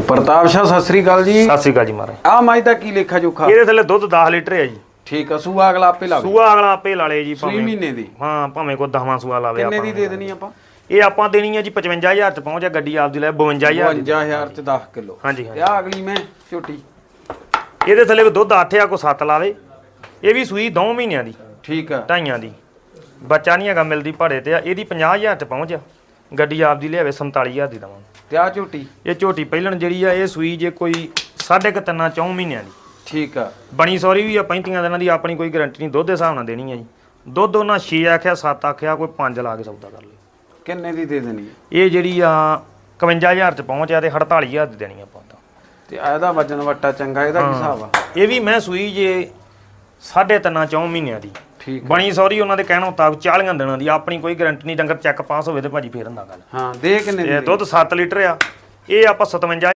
ਪ੍ਰਤਾਪ ਸ਼ਾਹ ਸਤਿ ਸ੍ਰੀ ਅਕਾਲ ਜੀ। ਸਤਿ ਸ੍ਰੀ ਅਕਾਲ ਜੀ ਮਹਾਰਾਜ। ਆ ਮਾਈ ਦਾ ਕੀ ਲੇਖਾ ਜੋਖਾ? ਇਹਦੇ ਥੱਲੇ ਦੁੱਧ 10 ਲੀਟਰ ਹੈ ਜੀ। ਠੀਕ ਆ ਸੂਆ ਅਗਲਾ ਆਪੇ ਲਾਵੇ ਸੂਆ ਅਗਲਾ ਆਪੇ ਲਾ ਲੇ ਜੀ ਸੂਈ ਮਹੀਨੇ ਦੀ। ਹਾਂ ਭਾਵੇਂ ਕੋਈ 10ਵਾਂ ਸੂਆ ਲਾਵੇ ਕਿੰਨੇ ਆਪਾਂ ਦੀ ਦੇ ਦੇਣੀ ਆਪਾਂ? ਇਹ ਆਪਾਂ ਦੇਣੀ ਹੈ ਜੀ 55000 ਚ ਪਹੁੰਚਿਆ ਗੱਡੀ ਆਪਦੀ ਲੈ 52000 ਦੀ। 52000 ਚ 10 ਕਿਲੋ। ਹਾਂਜੀ ਹਾਂਜੀ। ਆ ਅਗਲੀ ਮੈਂ ਝੋਟੀ। ਇਹਦੇ ਥੱਲੇ ਵੀ ਦੁੱਧ 8 ਆ ਕੋ 7 ਲਾਵੇ। ਇਹ ਵੀ ਸੂਈ 2 ਮਹੀਨਿਆਂ ਦੀ ਠੀਕ ਆ। ਢਾਈਆਂ ਦੀ। ਬੱਚਾ ਨਹੀਂ ਹੈਗਾ ਮਿਲਦੀ ਭਾੜੇ ਤੇ ਆ ਇਹਦੀ 50000 ਚ ਪਹੁੰਚ ਗੱਡੀ ਆਪਦੀ ਲਿਆਵੇ 47000 ਦੀ ਦਵਾਂ ਤੇ ਆ ਝੋਟੀ? ਇਹ ਝੋਟੀ ਪਹਿਲਣ ਜਿਹੜੀ ਆ ਇਹ ਸੂਈ ਜੇ ਕੋਈ ਸਾਢੇ ਕੁ ਤਿੰਨਾਂ ਚੌਂ ਮਹੀਨਿਆਂ ਦੀ। ਠੀਕ ਆ। ਬਣੀ ਸੌਰੀ ਵੀ ਆ 35 ਦਿਨਾਂ ਦੀ ਆਪਣੀ ਕੋਈ ਗਾਰੰਟੀ ਨਹੀਂ ਦੁੱਧ ਦੇ ਹਿਸਾਬ ਨਾਲ ਦੇਣੀ ਹੈ ਜੀ। ਦੁੱਧ ਉਹਨਾਂ 6 ਆਖਿਆ 7 ਆਖਿਆ ਕੋਈ 5 ਲਾ ਕੇ ਸੌਦਾ ਕਰ ਲਈ ਕਿੰਨੇ ਦੀ ਦੇ ਦੇਣੀ ਹੈ ਇਹ ਜਿਹੜੀ ਆ 51000 ਚ ਪਹੁੰਚਿਆ ਤੇ 48000 ਦੀ ਦੇਣੀ ਆਪਾਂ ਤਾਂ। ਤੇ ਆ ਇਹਦਾ ਵਜਨ ਵੱਟਾ ਚੰਗਾ ਇਹਦਾ ਕੀ ਹਿਸਾਬ ਆ? ਇਹ ਵੀ ਮੈਂ ਸੂਈ ਜੇ ਸਾਢੇ ਤਿੰਨਾਂ ਚੌਂ ਮਹੀਨਿਆਂ ਦੀ। ਠੀਕ। ਬਣੀ ਸੌਰੀ ਉਹਨਾਂ ਦੇ ਕਹਿਣ ਮੁਤਾਬਕ 40 ਦਿਨਾਂ ਦੀ ਆਪਣੀ ਕੋਈ ਗਾਰੰਟੀ ਨਹੀਂ ਡੰਗਰ ਚੈੱਕ ਪਾਸ ਹੋਵੇ ਤੇ ਭਾਜੀ ਫੇਰ ਹੁੰਦਾ ਗੱਲ ਹਾਂ ਦੇ ਕਿੰਨੇ ਦੀ ਇਹ ਦੁੱਧ 7 ਲੀਟਰ ਆ ਇਹ ਆਪਾਂ 57